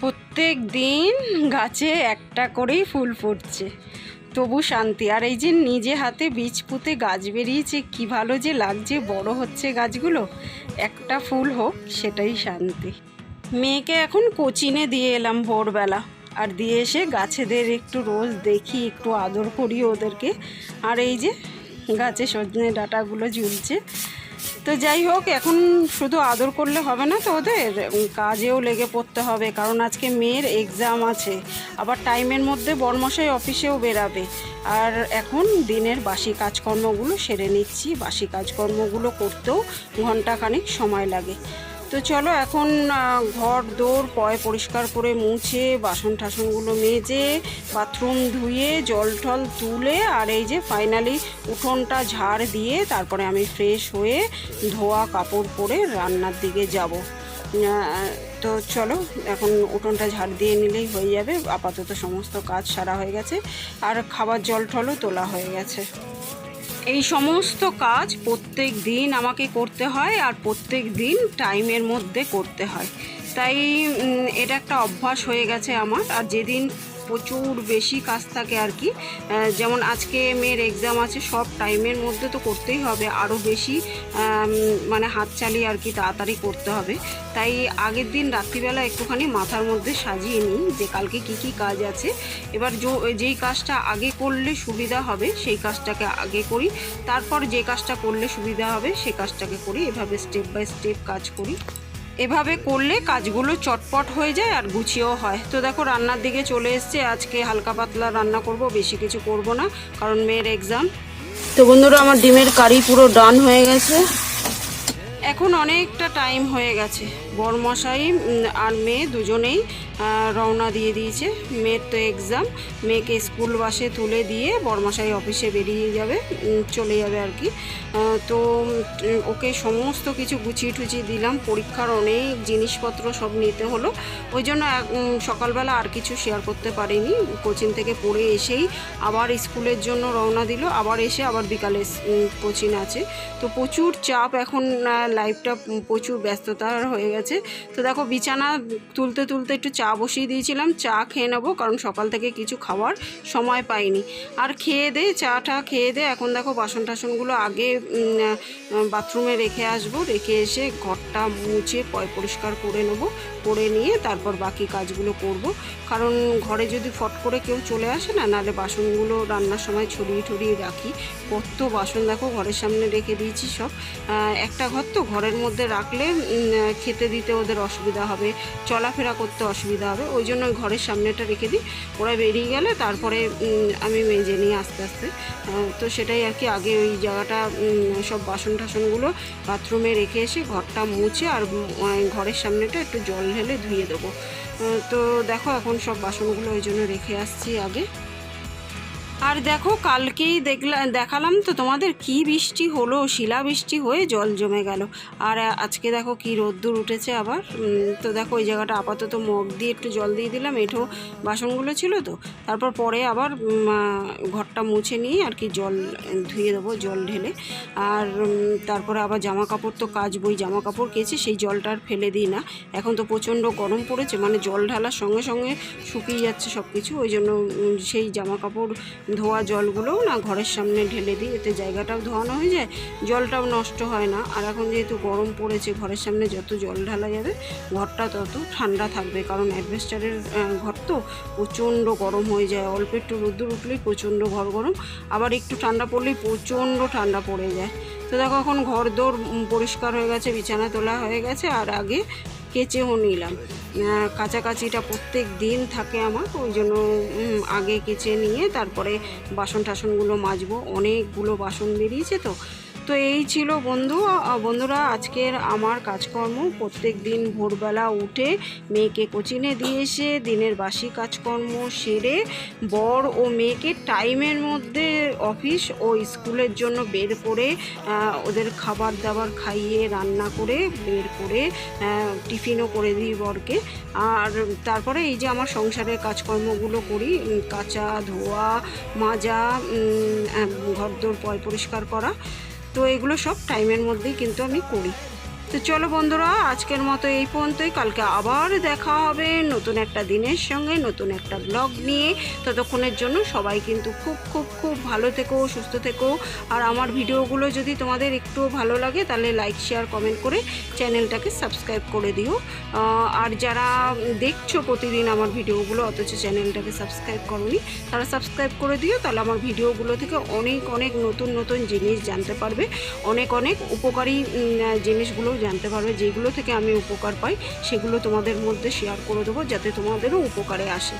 প্রত্যেক দিন গাছে একটা করেই ফুল ফুটছে। তবু শান্তি, আর এই যে নিজে হাতে বীজ পুঁতে গাছ বেরিয়েছে, কি ভালো যে লাগছে বড় হচ্ছে গাছগুলো। একটা ফুল হোক, সেটাই শান্তি। মেয়েকে এখন কোচিনে দিয়ে এলাম ভোরবেলা, আর দিয়ে এসে গাছেদের একটু রোজ দেখি, একটু আদর করি ওদেরকে। আর এই যে গাছে সজনে ডাঁটাগুলো ঝুলছে তো যাই হোক, এখন শুধু আদর করলে হবে না তো ওদের কাজেও লেগে পড়তে হবে, কারণ আজকে মেয়ের এক্সাম আছে। আবার টাইমের মধ্যে বরমশাই অফিসেও বেরাবে। আর এখন দিনের বাসি কাজকর্মগুলো সেরে নিচ্ছি। বাসি কাজকর্মগুলো করতেও ঘন্টাখানিক সময় লাগে। তো চলো এখন ঘর দৌড় পয় পরিষ্কার করে মুছে, বাসন টাসনগুলো মেজে, বাথরুম ধুয়ে, জল টল তুলে, আর এই যে ফাইনালি উঠোনটা ঝাড় দিয়ে তারপরে আমি ফ্রেশ হয়ে ধোয়া কাপড় পরে রান্নার দিকে যাব। তো চলো, এখন উঠোনটা ঝাড় দিয়ে নিলেই হয়ে যাবে। আপাতত সমস্ত কাজ সারা হয়ে গেছে। আর খাবার জল টলও তোলা হয়ে গেছে। এই সমস্ত কাজ প্রত্যেক দিন আমাকে করতে হয় আর প্রত্যেক দিন টাইমের মধ্যে করতে হয়। তাই এটা একটা অভ্যাস হয়ে গেছে আমার। আর যেদিন প্রচুর বেশি কাজ থাকে আর কি। যেমন আজকে মেয়ের এক্সাম আছে, সব টাইমের মধ্যে তো করতেই হবে। আরও বেশি মানে হাত চালিয়ে আর কি তাড়াতাড়ি করতে হবে। তাই আগের দিন রাত্রিবেলা একটুখানি মাথার মধ্যে সাজিয়ে নিই যে কালকে কি কি কাজ আছে। এবার যেই কাজটা আগে করলে সুবিধা হবে, সেই কাজটাকে আগে করি। তারপর যে কাজটা করলে সুবিধা হবে সেই কাজটাকে করি। এভাবে স্টেপ বাই স্টেপ কাজ করি। এভাবে করলে কাজগুলো চটপট হয়ে যায় আর গুছিয়েও হয়। তো দেখো, রান্নার দিকে চলে এসছে। আজকে হালকা পাতলা রান্না করব, বেশি কিছু করব না, কারণ মেয়ের এক্সাম তো বন্ধুরা, আমার ডিমের কারি পুরো ডান হয়ে গেছে। এখন অনেকটা টাইম হয়ে গেছে। বরমশাই আর মেয়ে দুজনেই রওনা দিয়ে দিয়েছে। মেয়ের তো এক্সাম মেয়েকে স্কুল বাসে তুলে দিয়ে বরমশাই অফিসে বেরিয়ে যাবে চলে যাবে আর কি। তো ওকে সমস্ত কিছু গুছিয়ে টুচিয়ে দিলাম, পরীক্ষার অনেক জিনিসপত্র সব নিতে হলো। ওই জন্য সকালবেলা আর কিছু শেয়ার করতে পারিনি। কোচিং থেকে পড়ে এসেই আবার স্কুলের জন্য রওনা দিল, আবার এসে আবার বিকালে কোচিং আছে। তো প্রচুর চাপ এখন লাইফটা প্রচুর ব্যস্ততার হয়ে গেছে। তো দেখো বিছানা তুলতে তুলতে একটু চা বসিয়ে দিয়েছিলাম। চা খেয়ে নেব কারণ সকাল থেকে কিছু খাওয়ার সময় পাইনি। আর খেয়ে দে, চাটা খেয়ে দে। এখন দেখো বাসন টাসনগুলো আগে বাথরুমে রেখে আসব। রেখে এসে ঘরটা মুছে পয়, পরিষ্কার করে নেব। করে নিয়ে তারপর বাকি কাজগুলো করব। কারণ ঘরে যদি ফট করে কেউ চলে আসে না, নাহলে বাসনগুলো রান্নার সময় ছড়িয়ে ছড়িয়ে রাখি। কত বাসন দেখো ঘরের সামনে রেখে দিয়েছি সব। একটা ঘর তো ঘরের মধ্যে রাখলে খেতে দিতে ওদের অসুবিধা হবে, চলাফেরা করতে অসুবিধা হবে, ওই জন্য ওই ঘরের সামনেটা রেখে দিই। ওরা বেরিয়ে গেলে তারপরে আমি মেজে নিই আস্তে আস্তে তো সেটাই আর কি, আগে ওই জায়গাটা সব বাসন টাসনগুলো বাথরুমে রেখে এসে ঘরটা মুছে আর ঘরের সামনেটা একটু জল ঢেলে ধুয়ে দেবো। তো দেখো এখন সব বাসনগুলো ওই জন্য রেখে আসছি আগে। আর দেখো, কালকেই দেখলাম দেখালাম তো তোমাদের কি বৃষ্টি হলো, শিলা বৃষ্টি হয়ে জল জমে গেল। আর আজকে দেখো কি রোদ্দুর উঠেছে আবার। তো দেখো ওই জায়গাটা আপাতত মগ দিয়ে একটু জল দিয়ে দিলাম, এঁঠো বাসনগুলো ছিল তো। তারপর পরে আবার ঘরটা মুছে নিয়ে আর কি জল ধুয়ে দেবো, জল ঢেলে। আর তারপরে আবার জামা কাপড় তো কাচবই জামা কাপড় কেচে সেই জলটা আর ফেলে দিই না। এখন তো প্রচণ্ড গরম পড়েছে মানে জল ঢালার সঙ্গে সঙ্গে শুকিয়ে যাচ্ছে সব কিছু ওই জন্য সেই জামা কাপড় ধোয়া জলগুলোও না ঘরের সামনে ঢেলে দিই, এতে জায়গাটাও ধোয়ানো হয়ে যায়, জলটাও নষ্ট হয় না। আর এখন যেহেতু গরম পড়েছে, ঘরের সামনে যত জল ঢালা যাবে, ঘরটা তত ঠান্ডা থাকবে। কারণ অ্যাডভেস্টারের ঘর তো প্রচণ্ড গরম হয়ে যায়, অল্প একটু রোদ্দুর উঠলেই প্রচণ্ড ঘর গরম, আবার একটু ঠান্ডা পড়লেই প্রচণ্ড ঠান্ডা পড়ে যায়। তো দেখো, এখন ঘর দৌড় পরিষ্কার হয়ে গেছে, বিছানা তোলা হয়ে গেছে, আর আগে কেচেও নিলাম। কাছাকাছিটা প্রত্যেক দিন থাকে আমার, ওই জন্য আগে কেচে নিয়ে তারপরে বাসন টাসনগুলো মাজবো। অনেকগুলো বাসন বেরিয়েছে তো তো এই ছিল বন্ধু বন্ধুরা আজকের আমার কাজকর্ম। প্রত্যেক দিন ভোরবেলা উঠে মেয়েকে কোচিনে দিয়ে এসে দিনের বাসি কাজকর্ম সেরে বর ও মেয়েকে টাইমের মধ্যে অফিস ও স্কুলের জন্য বের করে ওদের খাবার দাবার খাইয়ে রান্না করে বের করে টিফিনও করে দিই বরকে। আর তারপরে এই যে আমার সংসারের কাজকর্মগুলো করি কাচা ধোয়া মাজা উম, আহ, ঘরদোর পয় পরিষ্কার করা। তো এগুলো সব টাইমের মধ্যেই কিন্তু আমি করি। তো চলো বন্ধুরা, আজকের মতো এই পর্যন্তই। কালকে আবার দেখা হবে নতুন একটা দিনের সঙ্গে, নতুন একটা ব্লগ নিয়ে। ততক্ষণের জন্য সবাই কিন্তু খুব খুব খুব ভালো থেকো, সুস্থ থেকো। আর আমার ভিডিওগুলো যদি তোমাদের একটু ভালো লাগে, তাহলে লাইক শেয়ার কমেন্ট করে চ্যানেলটাকে সাবস্ক্রাইব করে দিও। আর যারা দেখছ প্রতিদিন আমার ভিডিওগুলো, অথচ চ্যানেলটাকে সাবস্ক্রাইব করোনি, তারা সাবস্ক্রাইব করে দিও। তাহলে আমার ভিডিওগুলো থেকে অনেক অনেক নতুন নতুন জিনিস জানতে পারবে। অনেক অনেক উপকারী জিনিসগুলোও জানতে পারবে যেগুলো থেকে আমি উপকার পাই, সেগুলো তোমাদের মধ্যে শেয়ার করে দেবো যাতে তোমাদেরও উপকারে আসে।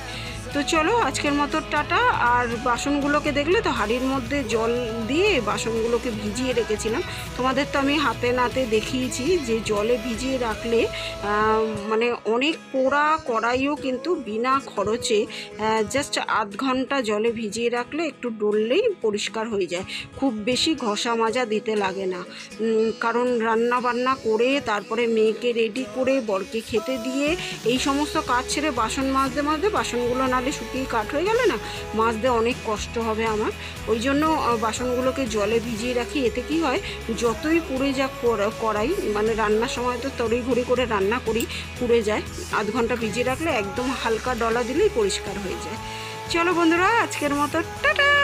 তো চলো, আজকের মতো টাটা। আর বাসনগুলোকে দেখলে তো হাঁড়ির মধ্যে জল দিয়ে বাসনগুলোকে ভিজিয়ে রেখেছিলাম। তোমাদের তো আমি হাতে নাতে দেখিয়েছি যে জলে ভিজিয়ে রাখলে মানে অনেক পোড়া কড়াইও কিন্তু বিনা খরচে জাস্ট আধ ঘণ্টা জলে ভিজিয়ে রাখলে একটু ডললেই পরিষ্কার হয়ে যায়। খুব বেশি ঘষা মাজা দিতে লাগে না। কারণ রান্না বান্না করে, তারপরে মেয়েকে রেডি করে, বরকে খেতে দিয়ে, এই সমস্ত কাজ ছেড়ে বাসন মাজতে মাজতে বাসনগুলো নালে শুকিয়ে কাঠ হয়ে গেলে না? মাজতে অনেক কষ্ট হবে আমার। ওই জন্য বাসনগুলোকে জলে ভিজিয়ে রাখি। এতে কি হয়, যতই পুড়ে যা করাই মানে রান্নার সময় তো তরি ঘড়ি করে রান্না করি, পুড়ে যায়। আধ ঘণ্টা ভিজিয়ে রাখলে একদম হালকা ডলা দিলেই পরিষ্কার হয়ে যায়। চলো বন্ধুরা, আজকের মতো, টাটা!